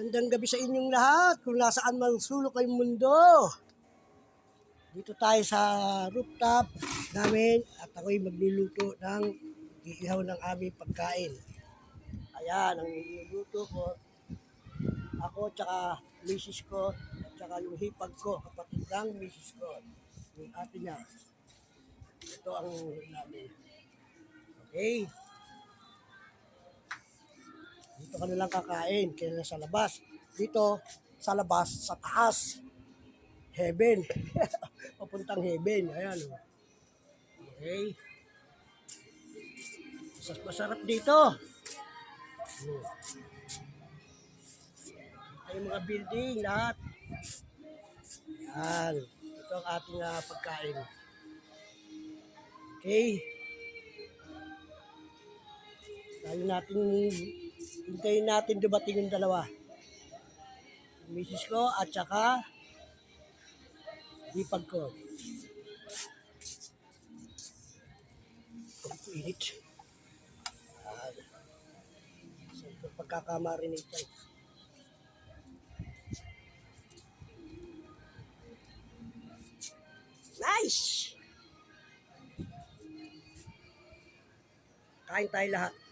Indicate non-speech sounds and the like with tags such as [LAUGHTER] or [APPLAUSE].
Magandang gabi sa inyong lahat kung nasaan man sulok kayong mundo. Dito tayo sa rooftop namin at ako'y magluluto ng iihaw ng aming pagkain. Ayan, ang niluluto ko. Ako tsaka misis ko at tsaka yung hipag ko, kapatid ng misis ko. Yung ate niya. Ito ang namin. Okay. Dito ka nilang kakain, kaya sa labas. Dito, sa labas, sa taas. Heaven. [LAUGHS] Papuntang heaven. Ayan. Okay. Mas masarap dito. Hmm. Yung mga building, lahat. Yan. Ito ang ating ah, pagkain. Okay. Tayo natin, hintayin natin dumating yung dalawa. Misis ko at saka ipag ko. Init. Ah, pagkakamarinate yan. Nice! Kain tayo lahat.